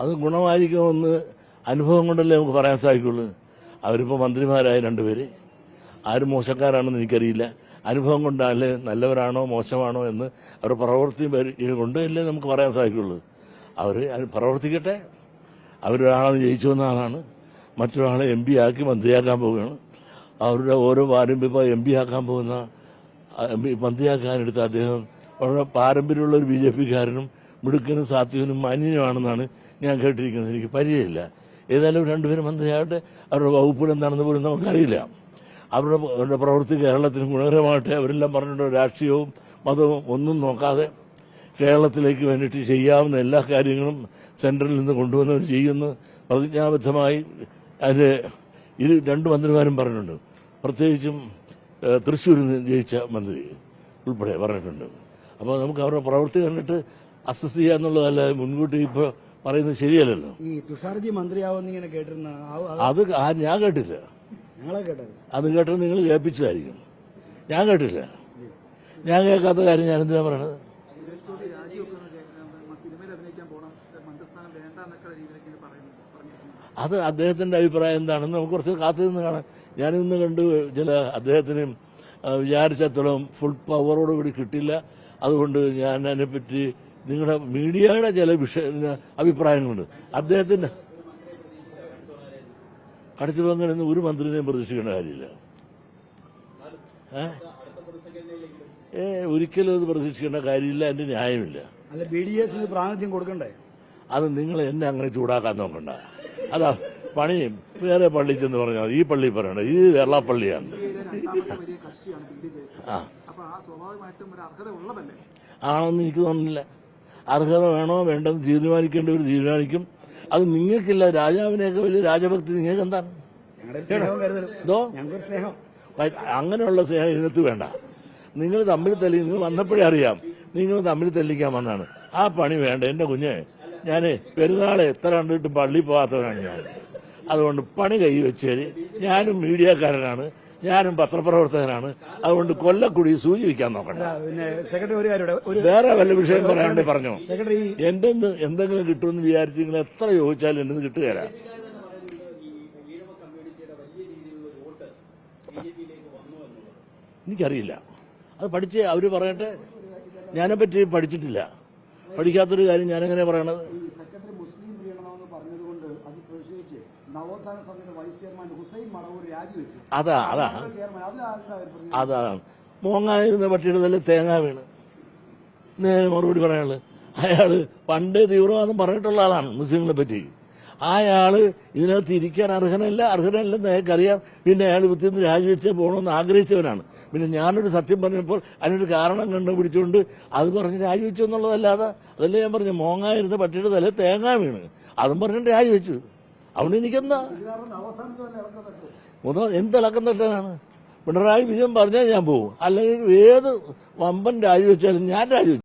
അത് ഗുണമായിരിക്കുമെന്ന് അനുഭവം കൊണ്ടല്ലേ നമുക്ക് പറയാൻ സാധിക്കുള്ളൂ. അവരിപ്പോൾ മന്ത്രിമാരായ രണ്ടുപേര്. ആരും മോശക്കാരാണെന്ന് എനിക്കറിയില്ല. അനുഭവം കൊണ്ടല്ലേ നല്ലവരാണോ മോശമാണോ എന്ന് അവരുടെ പ്രവൃത്തി പരി- കൊണ്ടല്ലേ നമുക്ക് പറയാൻ സാധിക്കുള്ളൂ. അവർ പ്രവർത്തിക്കട്ടെ. അവരൊരാളെ ജയിച്ചു വന്ന ആളാണ്. മറ്റൊരാളെ എം പി ആക്കി മന്ത്രിയാക്കാൻ പോവുകയാണ്. അവരുടെ ഓരോ പാരമ്പര്യം എം പി ആക്കാൻ പോകുന്ന മന്ത്രിയാക്കാനെടുത്ത അദ്ദേഹം വളരെ പാരമ്പര്യമുള്ള ഒരു ബി ജെ പിക്കാരനും മിടുക്കനും സാത്വികനും മാന്യനുമാണെന്നാണ് ഞാൻ കേട്ടിരിക്കുന്നത്. എനിക്ക് പരിചയമില്ല. ഏതായാലും രണ്ടുപേരും മന്ത്രിയാകട്ടെ അവരുടെ വകുപ്പുകൾ എന്താണെന്ന് പോലും നമുക്കറിയില്ല. അവരുടെ അവരുടെ പ്രവൃത്തി കേരളത്തിന് ഗുണകരമാകട്ടെ. അവരെല്ലാം പറഞ്ഞിട്ടുണ്ട് രാഷ്ട്രീയവും മതവും ഒന്നും നോക്കാതെ കേരളത്തിലേക്ക് വേണ്ടിയിട്ട് ചെയ്യാവുന്ന എല്ലാ കാര്യങ്ങളും സെൻട്രലിൽ നിന്ന് കൊണ്ടുവന്നവർ ചെയ്യുന്നു. പ്രതിജ്ഞാബദ്ധമായി അതിന് ഇരു രണ്ട് മന്ത്രിമാരും പറഞ്ഞിട്ടുണ്ട്. പ്രത്യേകിച്ചും തൃശ്ശൂരിൽ നിന്ന് ജയിച്ച മന്ത്രി ഉൾപ്പെടെ പറഞ്ഞിട്ടുണ്ട്. അപ്പോൾ നമുക്ക് അവരുടെ പ്രവൃത്തി കണ്ടിട്ട് അസസ് ചെയ്യുക എന്നുള്ളതല്ല മുൻകൂട്ടി ഇപ്പൊ പറയുന്നത് ശരിയല്ലല്ലോ. ഈ തുഷാർജി മന്ത്രിയാവുമെന്ന് ഇങ്ങനെ കേട്ടിരുന്ന അത് ആ- ഞാൻ കേട്ടില്ല. ഞങ്ങളെ കേട്ടത്. അത് കേട്ടത് നിങ്ങൾ കേൾപ്പിച്ചതായിരിക്കും. ഞാൻ കേട്ടില്ല. ഞാൻ കേൾക്കാത്ത കാര്യം ഞാൻ എന്തിനാ പറയണത്? അത് അദ്ദേഹത്തിന്റെ അഭിപ്രായം എന്താണെന്ന് നമുക്ക് കുറച്ച് കാത്തിരുന്ന് കാണാം. ഞാനിന്ന് കണ്ട് ചില അദ്ദേഹത്തിന് വിചാരിച്ചത്തോളം ഫുൾ പവറോടുകൂടി കിട്ടില്ല. അതുകൊണ്ട് ഞാൻ അതിനെപ്പറ്റി നിങ്ങളുടെ മീഡിയയുടെ ചില വിഷയ അഭിപ്രായങ്ങളുണ്ട്. അദ്ദേഹത്തിന്റെ കടച്ചു പങ്കെടുന്ന് ഒരു മന്ത്രിനെയും പ്രതീക്ഷിക്കേണ്ട കാര്യമില്ല. ഏ? ഏ ഒരിക്കലും അത് പ്രതീക്ഷിക്കേണ്ട കാര്യമില്ല എന്റെ ന്യായമില്ല. അല്ല ബി ഡി എസിന് പ്രാതിനിധ്യം കൊടുക്കണ്ടേ? അത് നിങ്ങൾ എന്നെ അങ്ങനെ ചൂടാക്കാൻ നോക്കണ്ട. അതാ പണി വേറെ പള്ളി ചെന്ന് പറഞ്ഞാൽ ഈ പള്ളി പറയണ്ട. ഇത് വെള്ളപ്പള്ളിയാണ് പള്ളിയാണ്. ആണെന്ന് എനിക്ക് തോന്നുന്നില്ല. അർഹത വേണോ വേണ്ടെന്ന് തീരുമാനിക്കേണ്ടവർ തീരുമാനിക്കും അത് നിങ്ങൾക്കില്ല രാജാവിനെയൊക്കെ വലിയ രാജഭക്തി നിങ്ങൾക്ക് എന്താണ്? എന്തോ? അങ്ങനെയുള്ള സ്നേഹം ഇതിനകത്ത് വേണ്ട. നിങ്ങൾ തമ്മിൽ തല്ലി നിങ്ങൾ വന്നപ്പോഴേ അറിയാം. നിങ്ങൾ തമ്മിൽ തല്ലിക്കാൻ വന്നാണ് ആ പണി വേണ്ട. എന്റെ കുഞ്ഞ് ഞാൻ പെരുന്നാളെ എത്ര കണ്ടിട്ട് പള്ളി പോകാത്തവനാണ് ഞാൻ. അതുകൊണ്ട് പണി കൈ വെച്ചേര് ഞാനും മീഡിയക്കാരനാണ്. ഞാനും പത്രപ്രവർത്തകനാണ്. അതുകൊണ്ട് കൊല്ലക്കുടി സൂചിപ്പിക്കാൻ നോക്കണ്ട. പിന്നെ സെക്രട്ടറി ഒരു കാര്യം വേറെ വല്ല വിഷയം പറയാണ്ട് പറഞ്ഞോ? സെക്രട്ടറി എന്റെ എന്തെങ്കിലും കിട്ടുമെന്ന് വിചാരിച്ചെങ്കിൽ നിങ്ങൾ എത്ര ചോദിച്ചാലും എന്റെ കിട്ടുകയില്ല. എനിക്കറിയില്ല. അത് പഠിച്ച് അവർ പറയട്ടെ. ഞാനെ പറ്റി പഠിച്ചിട്ടില്ല. പഠിക്കാത്തൊരു കാര്യം ഞാനെങ്ങനെ പറയണത്? നവോത്ഥാന സമിതിയുടെ വൈസ് ചെയർമാൻ ഹുസൈൻ മടവൂർ രാജിവെച്ചു. അതാ അതാണ് ചെയർമാൻ അതാണ്. മോങ്ങായിരുന്ന പട്ടിയുടെ നല്ല തേങ്ങ വീണ്. നേരെ മറുപടി പറയാനുള്ളത്. അയാൾ പണ്ടേ തീവ്രവാദം പറഞ്ഞിട്ടുള്ള ആളാണ് മുസ്ലിങ്ങളെ പറ്റി. അയാൾ ഇതിനകത്ത് ഇരിക്കാൻ അർഹനല്ല അർഹനല്ലെന്ന് അയാൾക്കറിയാം. പിന്നെ അയാൾ വിത്തിന്ന് രാജിവെച്ച് പോകണമെന്ന് ആഗ്രഹിച്ചവനാണ്. പിന്നെ ഞാനൊരു സത്യം പറഞ്ഞപ്പോൾ അതിനൊരു കാരണം കണ്ടുപിടിച്ചുകൊണ്ട് അത് പറഞ്ഞ് രാജിവെച്ചു എന്നുള്ളതല്ലാതെ അതല്ലേ ഞാൻ പറഞ്ഞു മോങ്ങായിരുന്ന പട്ടിയുടെ തല തേങ്ങ വീണ്. അതും പറഞ്ഞിട്ട് രാജിവെച്ചു. അവിടെ എനിക്കെന്താ മുതൽ എന്തിളക്കം പിണറായി വിജയൻ പറഞ്ഞാൽ ഞാൻ പോകും അല്ലെങ്കിൽ ഏത് വമ്പൻ രാജിവെച്ചാലും ഞാൻ രാജിവെച്ചു